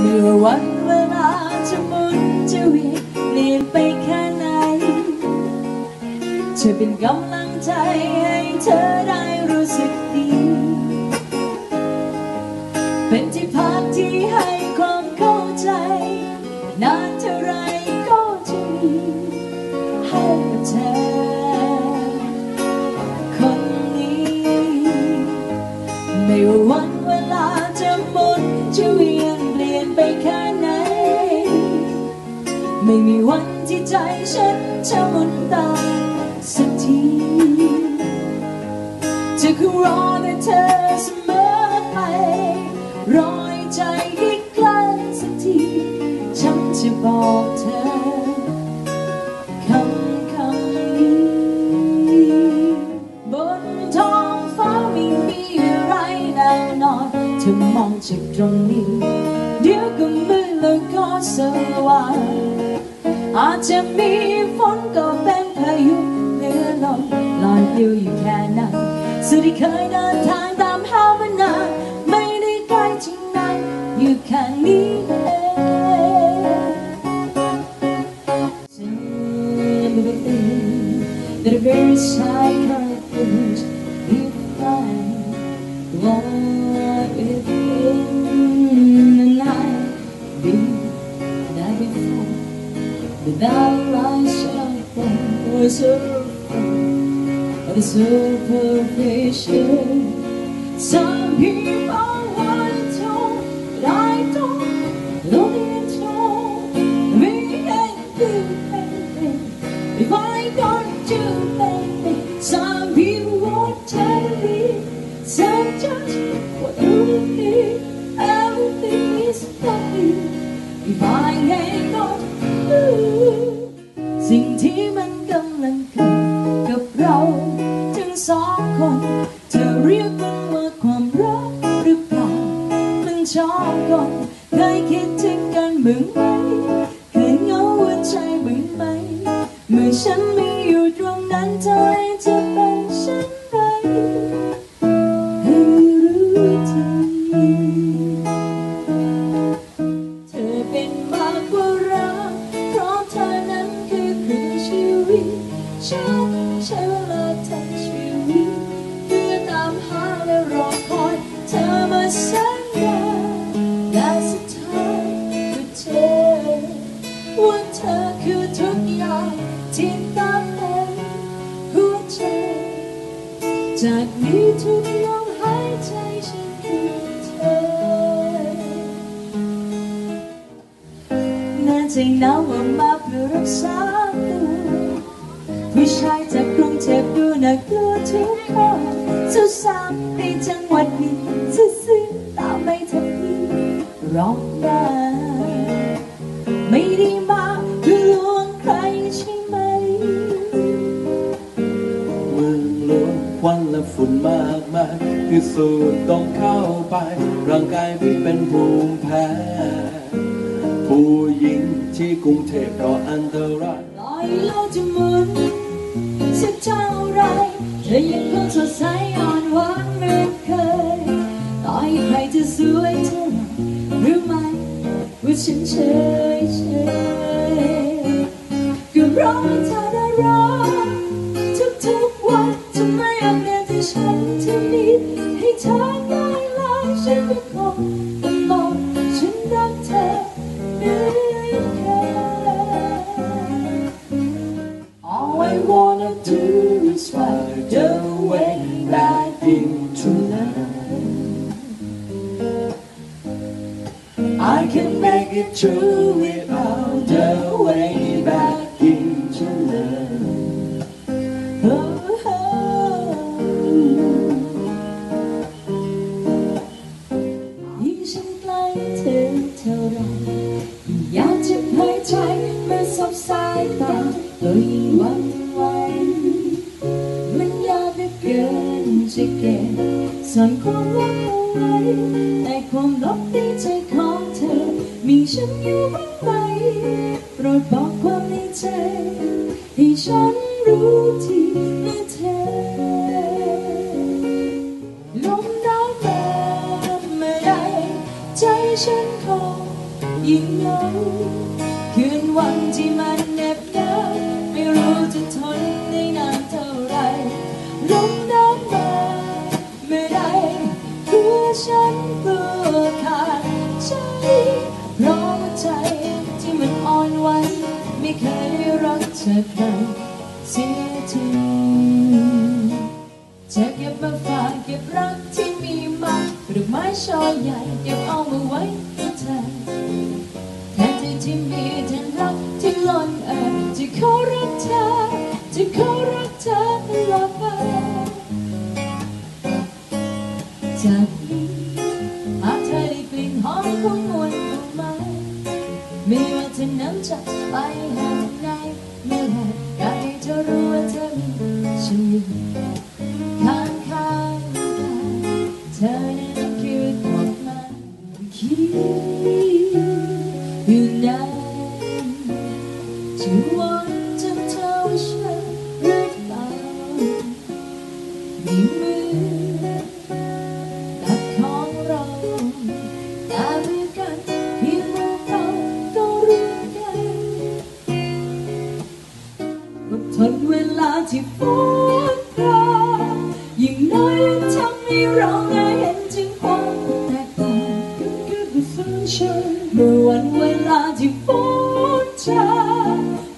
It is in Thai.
เมื่อวันเวลาจะหมุนจะเวียนเปลี่ยนไปแค่ไหนจะเป็นกำลังใจให้เธอได้รู้สึกดี เป็นที่พักที่ให้ความเข้าใจ นานเท่าไรก็จะมีให้กับเธอคนนี้ ไม่ว่าวัน ไม่มีวันที่ใจฉันจะหมุนตาสักทีจะคงรอแต่เธอเสมอไป รอให้ใจได้ใกล้สักที ฉันจะบอกเธอคำคำนี้บนท้องฟ้าไม่มีอะไรแน่นอนเธอมองจากตรงนี้ เดี๋ยวก็มืดแล้วก็สว่าง อาจจะมีฝนก็เป็นพายุเหนือลมลอยปลิวอยู่แค่นั้นสุดที่เคยเดินทางตามหามานานไม่ได้ไกลถึงนั้นอยู่แค่นี้เอง Everything that a very shy courage is overrated. Some people want it all, but I don't. Love it all. Me and you, baby. If I don't you, baby, some people won't tell me. Some just what you need. Everything is happy. If I ain't got you, sing to me. สองคนเธอเรียกมันว่าความรักหรือเปล่า มันชอบกันเคยคิดถึงกันบ้างไหมเคยเหงาหัวใจบ้างไหม เมื่อฉันไม่อยู่ตรงนั้นเธอจะเป็นเช่นไรให้รู้ทีเธอเป็นมากกว่ารักเพราะเธอนั้นคือครึ่งชีวิตฉัน และสุดท้ายก็เจอว่าเธอคือทุกอย่างที่ตามเป็นหัวใจจากนี้ทุกลมหายใจฉันคือเธอแน่ใจนะว่ามาเพื่อรักษาตัวผู้ชายจากกรุงเทพดูน่ากลัวทุกคนสุดสามใควันและฝุ่นมากมายพิสูจน์ต้องเข้าไป ร่างกายพี่เป็นภูมิแพ้ ผู้หญิงที่กรุงเทพก็อันตรายลอยโลกจะหมุนสักเท่าไรเธอยังคงสดใสอ่อนหวานเหมือนเคยต่อให้ใครจะสวยเท่าไหร่รู้ไหมว่าฉันเฉยเฉยก็เพราะว่าเธอ I can make it through without the way back into love. Oh, oh. ยิ่งฉันใกล้เธอเท่าไรอยากจะเผยใจเมื่อสบสายตาก็ยิ่งหวั่นไหวมันยากเหลือเกินจะเก็บซ่อนความลับเอาไว้แต่ความลับในใจของ เธอ มีฉันอยู่บ้างไหมโปรดบอกความในใจ ให้ฉันรู้ทีเมื่อเธอลมหนาวมาเมื่อใดใจฉันคงยิ่งเหงาคืนวันที่มัน มันอ่อนไหวไม่เคยรักเธอใครเสียทีจะเก็บมาฝากเก็บรักที่มีมาหรือไม้ช่อใหญ่เก็บเอามาไว้ ไปหาไหนเมื่อไหร่ให้เธอรู้ว่าเธอมีฉันอยู่ข้างข้างเธอนั้นคือดอกม้คิดอยู่นานจะวันจะเธอว่าฉันหรือเปล่า ทนเวลาที่ฝนพรางยิ่งน้อยยิ่งทำให้เราได้เห็นถึงความแตกต่าง Good sunshine เมื่อวันเวลาที่ฝนจางฝ